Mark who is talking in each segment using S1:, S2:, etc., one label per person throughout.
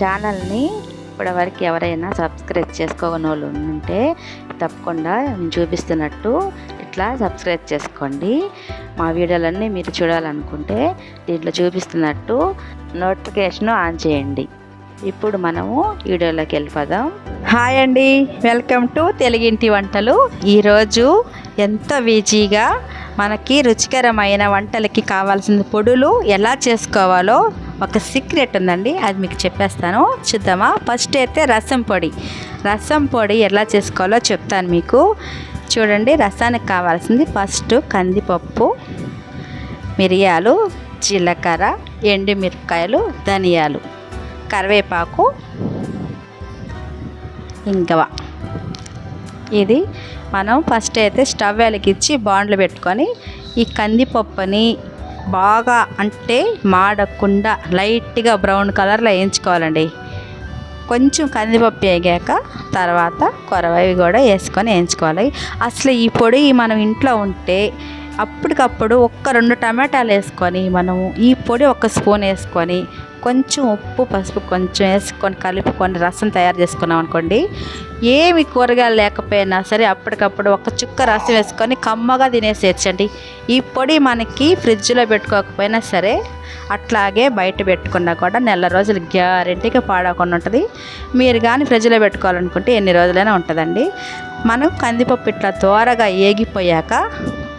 S1: ఛానల్ని ఇప్పటివరకు ఎవరైనా సబ్స్క్రైబ్ చేసుకోని వాళ్ళు ఉంటే తప్పకుండా నేను చూపిస్తున్నట్టు ఇట్లా సబ్స్క్రైబ్ చేసుకోండి. మా వీడియోలన్నీ మీరు చూడాలనుకుంటే దీంట్లో చూపిస్తున్నట్టు నోటిఫికేషన్ ఆన్ చేయండి. ఇప్పుడు మనము వీడియోలోకి వెళ్ళిపోదాం.
S2: హాయ్ అండి వెల్కమ్ టు తెలుగింటి వంటలు. ఈరోజు ఎంత ఈజీగా మనకి రుచికరమైన వంటలకి కావాల్సిన పొడులు ఎలా చేసుకోవాలో ఒక సీక్రెట్ ఉందండి అది మీకు చెప్పేస్తాను. చూద్దామా? ఫస్ట్ అయితే రసం పొడి. రసం పొడి ఎలా చేసుకోవాలో చెప్తాను మీకు. చూడండి రసానికి కావాల్సింది ఫస్ట్ కందిపప్పు మిరియాలు జీలకర్ర ఎండుమిరపకాయలు ధనియాలు కరివేపాకు ఇంకవ ఇది మనం ఫస్ట్ అయితే స్టవ్ వెలిగించి బాండ్లు పెట్టుకొని ఈ కందిపప్పుని బాగా అంటే మాడకుండా లైట్గా బ్రౌన్ కలర్లో వేయించుకోవాలండి. కొంచెం కందిపప్పు వేగాక తర్వాత కొరవవి కూడా వేసుకొని వేయించుకోవాలి. అసలు ఈ పొడి మనం ఇంట్లో ఉంటే అప్పటికప్పుడు ఒక్క రెండు టమాటాలు వేసుకొని మనము ఈ పొడి ఒక స్పూన్ వేసుకొని కొంచెం ఉప్పు పసుపు కొంచెం వేసుకొని కలుపుకొని రసం తయారు చేసుకున్నాం అనుకోండి. ఏమి కూరగాయలు లేకపోయినా సరే అప్పటికప్పుడు ఒక చుక్క రసం వేసుకొని కమ్మగా తినేసేయచ్చండి. ఈ పొడి మనకి ఫ్రిడ్జ్లో పెట్టుకోకపోయినా సరే అట్లాగే బయట పెట్టుకున్నా కూడా నెల రోజులు గ్యారెంటీగా పాడకుండా ఉంటుంది. మీరు కానీ ఫ్రిడ్జ్లో పెట్టుకోవాలనుకుంటే ఎన్ని రోజులైనా ఉంటుందండి. మనం కందిపప్పు ఇట్లా త్వరగా ఏగిపోయాక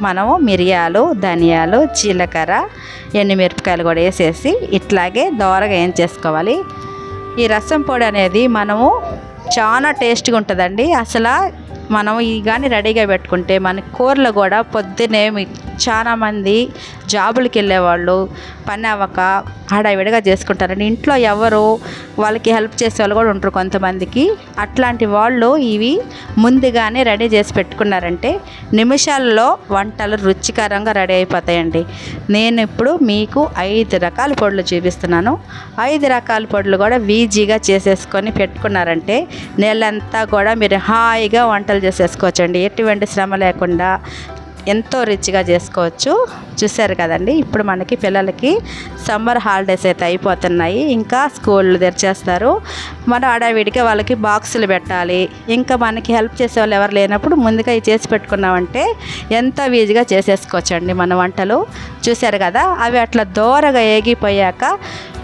S2: మనము మిరియాలు ధనియాలు జీలకర్ర ఎండుమిరపకాయలు కూడా వేసేసి ఇట్లాగే దోరగా ఏం చేసుకోవాలి. ఈ రసం పొడి అనేది మనము చాలా టేస్ట్గా ఉంటుందండి. అసలు మనం ఈ కానీ రెడీగా పెట్టుకుంటే మన కూరలు కూడా పొద్దునే చాలామంది జాబులకి వెళ్ళేవాళ్ళు పని అవ్వక హడావిడిగా చేసుకుంటారండి. ఇంట్లో ఎవరు వాళ్ళకి హెల్ప్ చేసే వాళ్ళు కూడా ఉంటారు కొంతమందికి. అట్లాంటి వాళ్ళు ఇవి ముందుగానే రెడీ చేసి పెట్టుకున్నారంటే నిమిషాల్లో వంటలు రుచికరంగా రెడీ అయిపోతాయండి. నేను ఇప్పుడు మీకు ఐదు రకాల పొడులు చూపిస్తున్నాను. ఐదు రకాల పొడులు కూడా వీజీగా చేసేసుకొని పెట్టుకున్నారంటే నెలంతా కూడా మీరు హాయిగా వంట వంటలు చేసేసుకోవచ్చండి. ఎటువంటి శ్రమ లేకుండా ఎంతో రిచ్గా చేసుకోవచ్చు. చూశారు కదండి ఇప్పుడు మనకి పిల్లలకి సమ్మర్ హాలిడేస్ అయితే అయిపోతున్నాయి. ఇంకా స్కూళ్ళు తెరిచేస్తారు. మన ఆడవిడికి వాళ్ళకి బాక్సులు పెట్టాలి. ఇంకా మనకి హెల్ప్ చేసే వాళ్ళు ఎవరు లేనప్పుడు ముందుగా ఇవి చేసి పెట్టుకున్నామంటే ఎంతో ఈజీగా చేసేసుకోవచ్చండి మన వంటలు. చూశారు కదా అవి అట్లా దోరగా ఏగిపోయాక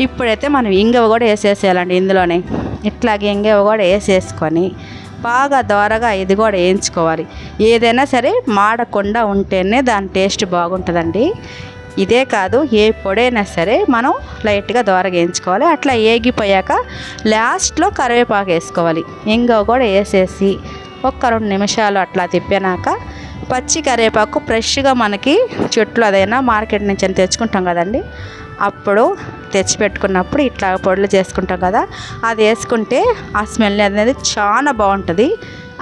S2: ఇప్పుడైతే మనం ఇంగవ కూడా వేసేసేయాలండి ఇందులోనే. ఇట్లాగే ఇంగవ కూడా వేసేసుకొని బాగా దోరగా ఇది కూడా వేయించుకోవాలి. ఏదైనా సరే మాడకుండా ఉంటేనే దాని టేస్ట్ బాగుంటుందండి. ఇదే కాదు ఏ పొడైనా సరే మనం లైట్గా దోరగా వేయించుకోవాలి. అట్లా ఏగిపోయాక లాస్ట్లో కరివేపాకు వేసుకోవాలి. ఇంగో కూడా వేసేసి ఒక్క రెండు నిమిషాలు అట్లా తిప్పినాక పచ్చి కరివేపాకు ఫ్రెష్గా మనకి చెట్లు అదైనా మార్కెట్ నుంచి తెచ్చుకుంటాం కదండి. అప్పుడు తెచ్చిపెట్టుకున్నప్పుడు ఇట్లా పొడులు చేసుకుంటాం కదా అది వేసుకుంటే ఆ స్మెల్ అనేది చాలా బాగుంటుంది.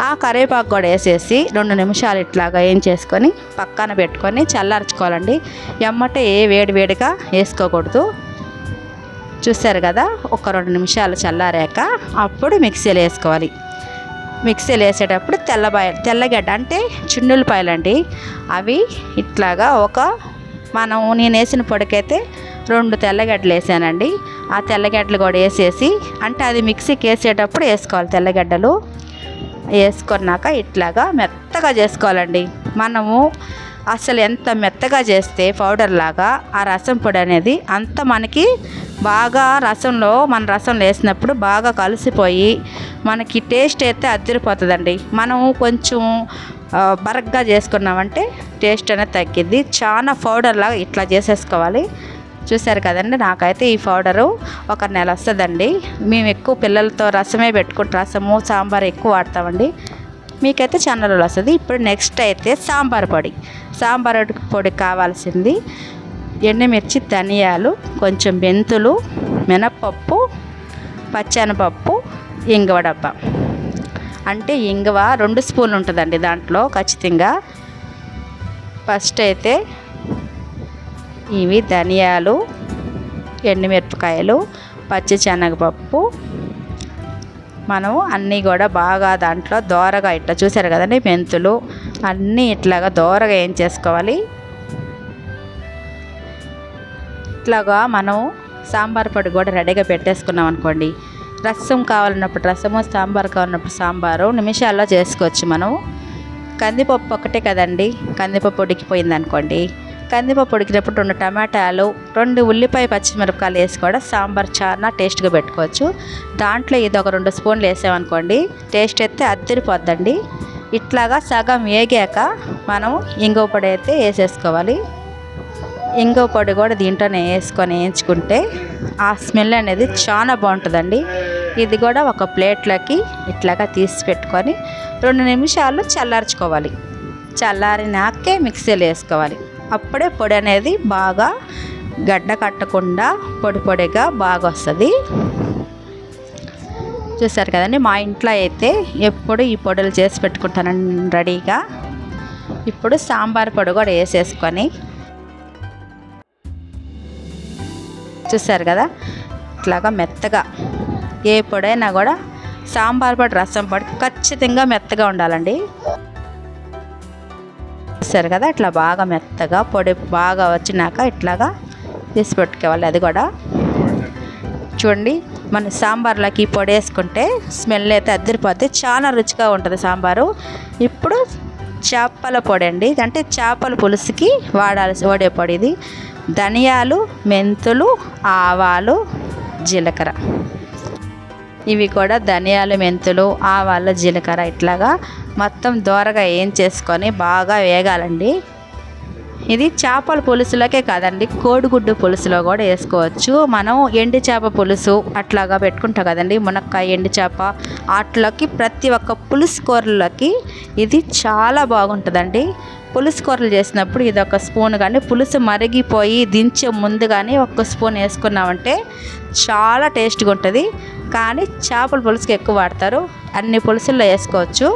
S2: ఆ కరివేపాకు కూడా వేసేసి రెండు నిమిషాలు ఇట్లాగా ఏం చేసుకొని పక్కన పెట్టుకొని చల్లార్చుకోవాలండి. ఎమ్మటే ఏ వేడి వేడిగా వేసుకోకూడదు. చూసారు కదా ఒక రెండు నిమిషాలు చల్లారాక అప్పుడు మిక్సీలో వేసుకోవాలి. మిక్సీలో వేసేటప్పుడు తెల్లబాయ తెల్లగడ్డ అంటే చిన్నులపాయలండి అవి ఇట్లాగా ఒక మనం నేను వేసిన పొడికైతే రెండు తెల్లగడ్డలు వేసానండి. ఆ తెల్లగడ్డలు కూడా వేసేసి అంటే అది మిక్సీకి వేసేటప్పుడు వేసుకోవాలి తెల్లగడ్డలు. వేసుకున్నాక ఇట్లాగా మెత్తగా చేసుకోవాలండి. మనము అసలు ఎంత మెత్తగా చేస్తే పౌడర్ లాగా ఆ రసం పొడి అనేది అంత మనకి బాగా రసంలో మన రసంలో వేసినప్పుడు బాగా కలిసిపోయి మనకి టేస్ట్ అయితే అదిరిపోతుందండి మనము కొంచెం బరగ్గా చేసుకున్నామంటే టేస్ట్ అనేది తగ్గిద్ది. చాలా పౌడర్ లాగా ఇట్లా చేసేసుకోవాలి. చూశారు కదండి నాకైతే ఈ పౌడరు ఒక నెల వస్తుందండి. మేము ఎక్కువ పిల్లలతో రసమే పెట్టుకుంటాం రసము సాంబార్ ఎక్కువ వాడతామండి. మీకైతే చాలా వస్తుంది. ఇప్పుడు నెక్స్ట్ అయితే సాంబార్ పొడి. సాంబార్ పొడి కావాల్సింది ఎండుమిర్చి ధనియాలు కొంచెం మెంతులు మినప్పప్పు పచ్చనపప్పు ఇంగువ డబ్బా. అంటే ఇంగువ రెండు స్పూన్లు ఉంటుందండి దాంట్లో ఖచ్చితంగా. ఫస్ట్ అయితే ఇవి ధనియాలు ఎండుమిరపకాయలు పచ్చిశనగపప్పు మనం అన్నీ కూడా బాగా దాంట్లో దోరగా ఇట్లా చూసారు కదండి మెంతులు. అన్నీ ఇట్లాగా దోరగా ఏం చేసుకోవాలి? ఇట్లాగా మనం సాంబార్ పొడి కూడా రెడీగా పెట్టేసుకున్నాం అనుకోండి. రసం కావాలన్నప్పుడు రసము సాంబార్ కావాలన్నప్పుడు సాంబారు నిమిషాల్లో చేసుకోవచ్చు మనం కందిపప్పు ఒకటే కదండి. కందిపప్పు ఉడికిపోయింది అనుకోండి. కందిపప్పు ఉడికినప్పుడు రెండు టమాటాలు రెండు ఉల్లిపాయ పచ్చిమిరపకాయలు వేసి కూడా సాంబార్ చాలా టేస్ట్గా పెట్టుకోవచ్చు. దాంట్లో ఇది ఒక రెండు స్పూన్లు వేసామనుకోండి టేస్ట్ అయితే అద్దరిపోద్దండి. ఇట్లాగా సగం వేగాక మనం ఇంగువ పొడి అయితే వేసేసుకోవాలి. ఇంగువ పొడి కూడా దీంట్లోనే వేసుకొని వేయించుకుంటే ఆ స్మెల్ అనేది చాలా బాగుంటుందండి. ఇది కూడా ఒక ప్లేట్లోకి ఇట్లాగా తీసి పెట్టుకొని రెండు నిమిషాలు చల్లార్చుకోవాలి. చల్లారినాకే మిక్సీలో వేసుకోవాలి. అప్పుడే పొడి అనేది బాగా గడ్డ కట్టకుండా పొడి పొడిగా బాగా వస్తుంది. చూసారు కదండి మా ఇంట్లో అయితే ఎప్పుడు ఈ పొడులు చేసి పెట్టుకుంటానండి రెడీగా. ఇప్పుడు సాంబార్ పొడి కూడా వేసేసుకొని. చూసారు కదా ఇట్లాగా మెత్తగా ఏ పొడైనా కూడా సాంబార్ పొడి రసం పొడి ఖచ్చితంగా మెత్తగా ఉండాలండి. చూసారు కదా ఇట్లా బాగా మెత్తగా పొడి బాగా వచ్చినాక ఇట్లాగా తీసి పెట్టుకోవాలి. అది కూడా చూడండి మన సాంబార్లోకి పొడి వేసుకుంటే స్మెల్ అయితే అద్దరిపోతే చాలా రుచిగా ఉంటుంది సాంబారు. ఇప్పుడు చేపల పొడి అండి. అంటే చేపల పులుసుకి వాడాల్సి వాడే పొడి ఇది. ధనియాలు మెంతులు ఆవాలు జీలకర్ర. ఇవి కూడా ధనియాలు మెంతులు ఆవాల జీలకర్ర ఇట్లాగా మొత్తం దోరగా ఏం చేసుకొని బాగా వేగాలండి. ఇది చేపల పులుసులోకే కాదండి కోడిగుడ్డు పులుసులో కూడా వేసుకోవచ్చు. మనం ఎండి చేప పులుసు అట్లాగా పెట్టుకుంటాం కదండి మునక్కాయ ఎండి చేప వాటిలోకి ప్రతి ఒక్క పులుసు కూరలోకి ఇది చాలా బాగుంటుందండి. పులుసు కూరలు చేసినప్పుడు ఇది ఒక స్పూన్ కానీ పులుసు మరిగిపోయి దించే ముందు కానీ ఒక స్పూన్ వేసుకున్నామంటే చాలా టేస్ట్గా ఉంటుంది. కానీ చేపల పులుసుకి ఎక్కువ వాడతారు. అన్ని పులుసుల్లో వేసుకోవచ్చు.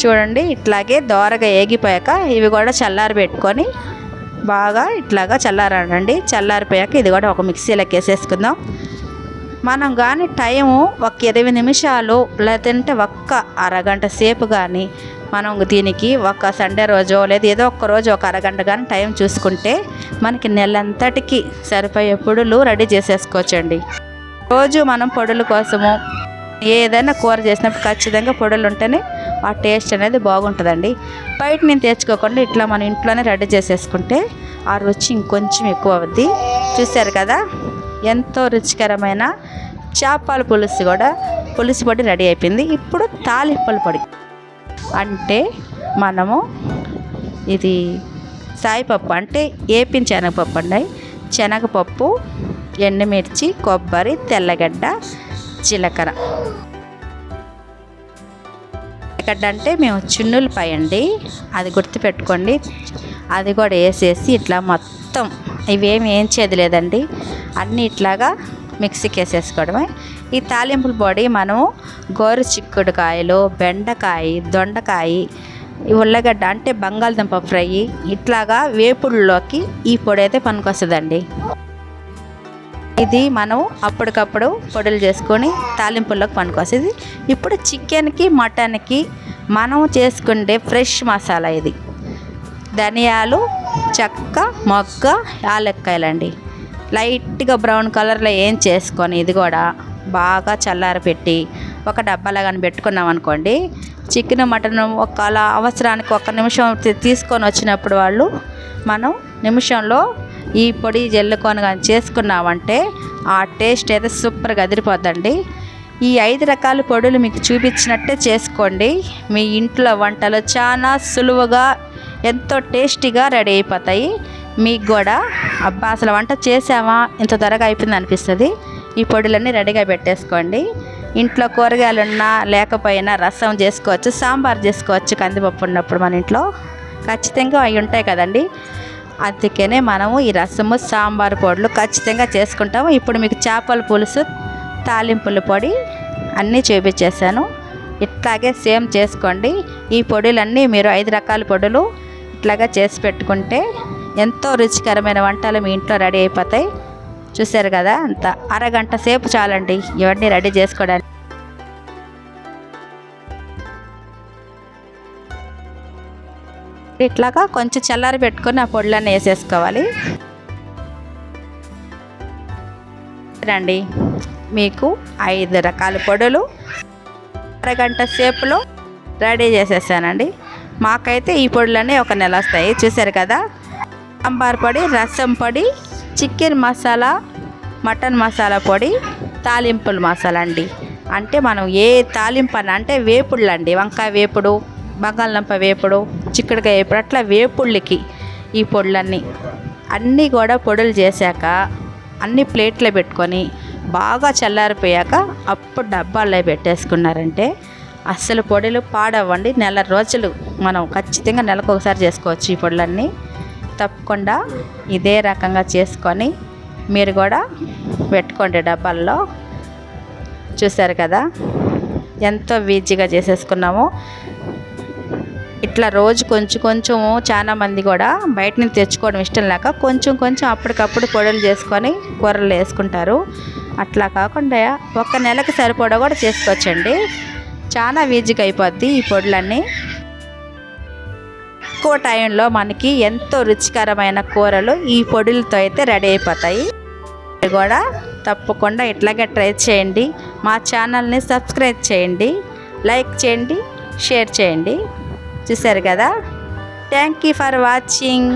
S2: చూడండి ఇట్లాగే దోరగా ఏగిపోయాక ఇవి కూడా చల్లారి పెట్టుకొని బాగా ఇట్లాగా చల్లారనండి. చల్లారిపోయాక ఇది కూడా ఒక మిక్సీలోకి వేసేసుకుందాం. మనం కానీ టైము ఒక ఇరవై నిమిషాలు లేదంటే ఒక్క అరగంట సేపు కానీ మనం దీనికి ఒక సండే రోజో లేదా ఏదో ఒక రోజు ఒక అరగంట కానీ టైం చూసుకుంటే మనకి నెలంతటికి సరిపోయే పొడులు రెడీ చేసేసుకోవచ్చండి. రోజు మనం పొడుల కోసము ఏదైనా కూర చేసినప్పుడు ఖచ్చితంగా పొడులు ఉంటేనే ఆ టేస్ట్ అనేది బాగుంటుందండి. బయట నేను తెచ్చుకోకుండా ఇట్లా మనం ఇంట్లోనే రెడీ చేసేసుకుంటే ఆ రుచి ఇంకొంచెం ఎక్కువ అవుద్ది. చూశారు కదా? ఎంతో రుచికరమైన చేపల పులుసు కూడా పులుసు పొడి రెడీ అయిపోయింది. ఇప్పుడు తాలింపుల పొడి. అంటే మనము ఇది సాయిపప్పు అంటే ఏపిన శనగపప్పు అండి. శనగపప్పు ఎండుమిర్చి కొబ్బరి తెల్లగడ్డ జీలకర్ర. ఎక్కడ అంటే మేము చున్నులపై అండి. అది గుర్తుపెట్టుకోండి. అది కూడా వేసేసి ఇట్లా మొత్తం ఇవేమి ఏం లేదండి. అన్నీ ఇట్లాగా మిక్సీకి వేసేసుకోవడమే. ఈ తాలింపుల పొడి మనము గోరు చిక్కుడుకాయలు బెండకాయ దొండకాయ ఉల్లగడ్డ అంటే బంగాళదుంప ఫ్రై ఇట్లాగా వేపుడులోకి ఈ పొడి అయితే పనికొస్తుందండి. ఇది మనం అప్పటికప్పుడు పొడులు చేసుకొని తాలింపుల్లోకి పనికొస్తుంది ఇప్పుడు చికెన్కి మటన్కి మనం చేసుకుంటే ఫ్రెష్ మసాలా ఇది. ధనియాలు చెక్క మొక్క యాలక్కాయలండి. లైట్గా బ్రౌన్ కలర్లో ఏం చేసుకొని ఇది కూడా బాగా చల్లారపెట్టి ఒక డబ్బాలో కానీ పెట్టుకున్నాం అనుకోండి చికెన్ మటన్ ఒక అలా అవసరానికి ఒక నిమిషం తీసుకొని వచ్చినప్పుడు వాళ్ళు మనం నిమిషంలో ఈ పొడి జల్లుకొని కానీ చేసుకున్నామంటే ఆ టేస్ట్ అయితే సూపర్గా అదిరిపోద్దండి. ఈ ఐదు రకాల పొడులు మీకు చూపించినట్టే చేసుకోండి. మీ ఇంట్లో వంటలు చాలా సులువుగా ఎంతో టేస్టీగా రెడీ అయిపోతాయి. మీకు కూడా అబ్బా అసలు వంట చేసామా ఇంత త్వరగా అయిపోయింది అనిపిస్తుంది. ఈ పొడులన్నీ రెడీగా పెట్టేసుకోండి. ఇంట్లో కూరగాయలు ఉన్నా లేకపోయినా రసం చేసుకోవచ్చు సాంబార్ చేసుకోవచ్చు కందిపప్పు ఉన్నప్పుడు మన ఇంట్లో. ఖచ్చితంగా అవి ఉంటాయి కదండి. అందుకనే మనము ఈ రసము సాంబార్ పొడులు ఖచ్చితంగా చేసుకుంటాము. ఇప్పుడు మీకు చేపల పులుసు తాలింపుల పొడి అన్నీ చూపించేశాను. ఇట్లాగే సేమ్ చేసుకోండి. ఈ పొడులన్నీ మీరు ఐదు రకాల పొడులు ఇట్లాగా చేసి పెట్టుకుంటే ఎంతో రుచికరమైన వంటలు మీ ఇంట్లో రెడీ అయిపోతాయి. చూసారు కదా? అంత అరగంట సేపు చాలండి ఇవన్నీ రెడీ చేసుకోవడానికి. ఇట్లాగా కొంచెం చల్లారి పెట్టుకొని ఆ పొడులన్నీ వేసేసుకోవాలి. రండి. మీకు ఐదు రకాల పొడులు అరగంట సేపులో రెడీ చేసేసానండి. మాకైతే ఈ పొడులన్నీ ఒక నెల వస్తాయి. చూసారు కదా? సాంబార్ పొడి రసం పొడి చికెన్ మసాలా మటన్ మసాలా పొడి తాలింపుల మసాలా అండి. అంటే మనం ఏ తాలింపు అని అంటే వేపుళ్ళు అండి వంకాయ వేపుడు బంగాళదుంప వేపుడు చిక్కుడుకాయ వేపుడు అట్లా వేపుళ్ళకి ఈ పొడులన్నీ. అన్నీ కూడా పొడులు చేశాక అన్ని ప్లేట్లో పెట్టుకొని బాగా చల్లారిపోయాక అప్పుడు డబ్బాల్లో పెట్టేసుకున్నారంటే అస్సలు పొడులు పాడవ్వండి. నెల రోజులు మనం ఖచ్చితంగా నెలకు ఒకసారి చేసుకోవచ్చు ఈ పొడులన్నీ. తప్పకుండా ఇదే రకంగా చేసుకొని మీరు కూడా పెట్టుకోండి డబ్బాల్లో. చూసారు కదా? ఎంతో వీజీగా చేసేసుకున్నాము. ఇట్లా రోజు కొంచెం కొంచెం చాలా మంది కూడా బయట నుంచి తెచ్చుకోవడం ఇష్టం లేక కొంచెం కొంచెం అప్పటికప్పుడు పొడులు చేసుకొని కూరలు వేసుకుంటారు. అట్లా కాకుండా ఒక నెలకి సరిపడా కూడా చేసుకోవచ్చండి. చాలా ఈజీగా అయిపోద్ది ఈ పొడులన్నీ. తక్కువ టైంలో మనకి ఎంతో రుచికరమైన కూరలు ఈ పొడులతో అయితే రెడీ అయిపోతాయి. కూడా తప్పకుండా ఇట్లాగే ట్రై చేయండి. మా ఛానల్ని సబ్స్క్రైబ్ చేయండి. లైక్ చేయండి షేర్ చేయండి. చూశారు కదా. Thank you for watching